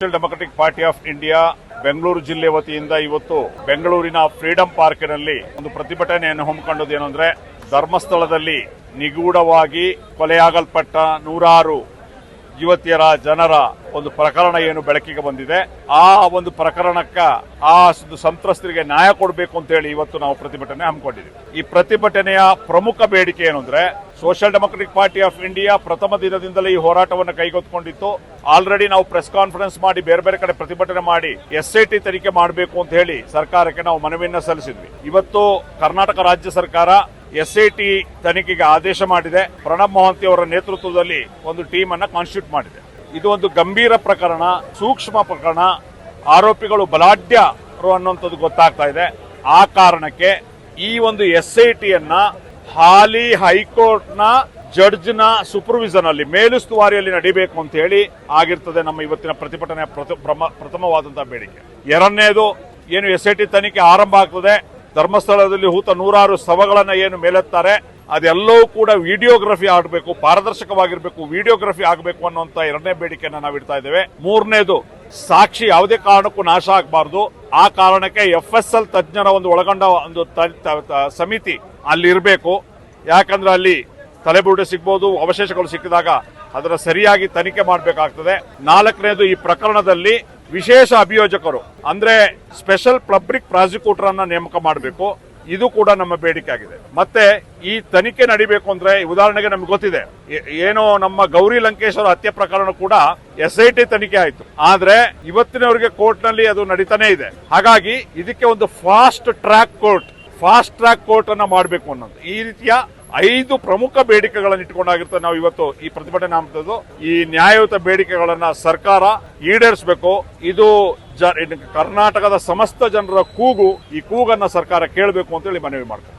Democratic party of India Bengaluru ಜಿಲ್ಲೆ ವತಿಯಿಂದ ಇವತ್ತು ಬೆಂಗಳೂರಿನ ಫ್ರೀಡಂ ಪಾರ್ಕ್ನಲ್ಲಿ ಒಂದು ಪ್ರತಿಭಟನೆಯನ್ನು ಹಮ್ಮಿಕೊಂಡದ್ದು ಏನು ಅಂದ್ರೆ ಧರ್ಮಸ್ಥಳದಲ್ಲಿ ನಿಗೂಢವಾಗಿ ಕೊಲೆಯಾಗಲ್ಪಟ್ಟ ನೂರಾರು ಯುವತಿಯರ ಜನರ ಒಂದು ಪ್ರಕರಣ ಏನು ಬೆಳಕಿಗೆ ಬಂದಿದೆ. ಆ ಒಂದು ಪ್ರಕರಣಕ್ಕ ಆ ಸಂತ್ರಸ್ತರಿಗೆ ನ್ಯಾಯ ಕೊಡಬೇಕು ಅಂತ ಹೇಳಿ ಇವತ್ತು ನಾವು ಪ್ರತಿಭಟನೆ ಹಮ್ಮಿಕೊಂಡಿದ್ದೀವಿ. ಈ ಪ್ರತಿಭಟನೆಯ ಪ್ರಮುಖ ಬೇಡಿಕೆ ಏನು ಅಂದ್ರೆ social democratic party of India ಪ್ರಥಮ ದಿನದಿಂದಲೇ ಈ ಹೋರಾಟವನ್ನು ಕೈಗೆತ್ತಿಕೊಂಡಿತ್ತು. ಆಲ್ರೆಡಿ ನಾವು ಪ್ರೆಸ್ ಕಾನ್ಫರೆನ್ಸ್ ಮಾಡಿ ಬೇರೆ ಬೇರೆ ಕಡೆ ಪ್ರತಿಭಟನೆ ಮಾಡಿ ಎಸ್ಐಟಿ ತನಿಖೆ ಮಾಡಬೇಕು ಅಂತ ಹೇಳಿ ಸರ್ಕಾರಕ್ಕೆ ನಾವು ಮನವಿಯನ್ನ ಸಲ್ಲಿಸಿದ್ವಿ. ಇವತ್ತು ಕರ್ನಾಟಕ ರಾಜ್ಯ ಸರ್ಕಾರ ಎಸ್ಐಟಿ ತನಿಖೆಗೆ ಆದೇಶ ಮಾಡಿದೆ. ಪ್ರಣಬ್ ಮೊಹಂತಿ ಅವರ ನೇತೃತ್ವದಲ್ಲಿ ಒಂದು ಟೀಮ್ ಅನ್ನ ಕಾನ್ಸ್ಟಿಟ್ಯೂಟ್ ಮಾಡಿದೆ. ಇದು ಒಂದು ಗಂಭೀರ ಪ್ರಕರಣ, ಸೂಕ್ಷ್ಮ ಪ್ರಕರಣ. ಆರೋಪಿಗಳು ಬಲಾಢ್ಯರು ಅನ್ನುವಂಥದ್ದು ಗೊತ್ತಾಗ್ತಾ ಇದೆ. ಆ ಕಾರಣಕ್ಕೆ ಈ ಒಂದು ಎಸ್ಐಟಿಯನ್ನ ಹಾಲಿ ಹೈಕೋರ್ಟ್ನ ಜಡ್ಜ್ನ ಸೂಪರ್ವಿಸನ್ ಅಲ್ಲಿ ಮೇಲುಸ್ತುವಾರಿಯಲ್ಲಿ ನಡಿಬೇಕು ಅಂತ ಹೇಳಿ ಆಗಿರ್ತದೆ ನಮ್ಮ ಇವತ್ತಿನ ಪ್ರತಿಭಟನೆ ಪ್ರಥಮವಾದಂತಹ ಬೇಡಿಕೆ. ಎರಡನೇದು, ಏನು ಎಸ್ ಐ ಟಿ ತನಿಖೆ ಆರಂಭ ಆಗ್ತದೆ? ಧರ್ಮಸ್ಥಳದಲ್ಲಿ ಹೂತ ನೂರಾರು ಸವಗಳನ್ನು ಏನು ಮೇಲೆತ್ತಾರೆ, ಅದೆಲ್ಲವೂ ಕೂಡ ವಿಡಿಯೋಗ್ರಫಿ ಆಗಬೇಕು, ಪಾರದರ್ಶಕವಾಗಿರಬೇಕು, ವಿಡಿಯೋಗ್ರಫಿ ಆಗಬೇಕು ಅನ್ನುವಂತ ಎರಡನೇ ಬೇಡಿಕೆಯನ್ನು ನಾವು ಇಡ್ತಾ ಇದ್ದೇವೆ. ಮೂರನೇದು, ಸಾಕ್ಷಿ ಯಾವುದೇ ಕಾರಣಕ್ಕೂ ನಾಶ ಆಗಬಾರ್ದು. ಆ ಕಾರಣಕ್ಕೆ ಎಫ್ ಎಸ್ ಎಲ್ ತಜ್ಞರ ಒಂದು ಒಳಗೊಂಡ ಒಂದು ಸಮಿತಿ ಅಲ್ಲಿ ಇರಬೇಕು. ಯಾಕಂದ್ರೆ ಅಲ್ಲಿ ತಲೆಬುರುಡೆ ಸಿಗ್ಬೋದು, ಅವಶೇಷಗಳು ಸಿಕ್ಕಿದಾಗ ಅದರ ಸರಿಯಾಗಿ ತನಿಖೆ ಮಾಡಬೇಕಾಗ್ತದೆ. ನಾಲ್ಕನೇದು, ಈ ಪ್ರಕರಣದಲ್ಲಿ ವಿಶೇಷ ಅಭಿಯೋಜಕರು, ಅಂದ್ರೆ ಸ್ಪೆಷಲ್ ಪಬ್ಲಿಕ್ ಪ್ರಾಸಿಕ್ಯೂಟರ್ ಅನ್ನ ನೇಮಕ ಮಾಡಬೇಕು. ಇದು ಕೂಡ ನಮ್ಮ ಬೇಡಿಕೆ ಆಗಿದೆ. ಮತ್ತೆ ಈ ತನಿಖೆ ನಡಿಬೇಕು ಅಂದ್ರೆ ಉದಾಹರಣೆಗೆ ನಮ್ಗೆ ಗೊತ್ತಿದೆ. ಏನೋ ನಮ್ಮ ಗೌರಿ ಲಂಕೇಶ್ವರ ಹತ್ಯೆ ಪ್ರಕರಣ ಕೂಡ ಎಸ್ ಐ ಟಿ ತನಿಖೆ ಆಯ್ತು. ಆದ್ರೆ ಇವತ್ತಿನವರೆಗೆ ಕೋರ್ಟ್ನಲ್ಲಿ ಅದು ನಡೀತಾನೆ ಇದೆ. ಹಾಗಾಗಿ ಇದಕ್ಕೆ ಒಂದು fast track court fast track court ಅನ್ನ ಮಾಡಬೇಕು ಅನ್ನೋದು. ಈ ರೀತಿಯ ಐದು ಪ್ರಮುಖ ಬೇಡಿಕೆಗಳನ್ನು ಇಟ್ಕೊಂಡಾಗಿರ್ತದೆ ನಾವು ಇವತ್ತು ಈ ಪ್ರತಿಭಟನೆ ಹಮ್ಮಿದ್ದು ಈ ನ್ಯಾಯಯುತ ಬೇಡಿಕೆಗಳನ್ನ ಸರ್ಕಾರ ಈಡೇರಿಸಬೇಕು. ಇದು ಕರ್ನಾಟಕದ ಸಮಸ್ತ ಜನರ ಕೂಗು, ಈ ಕೂಗನ್ನ ಸರ್ಕಾರ ಕೇಳಬೇಕು ಅಂತ ಹೇಳಿ ಮನವಿ ಮಾಡ್ತಾರೆ.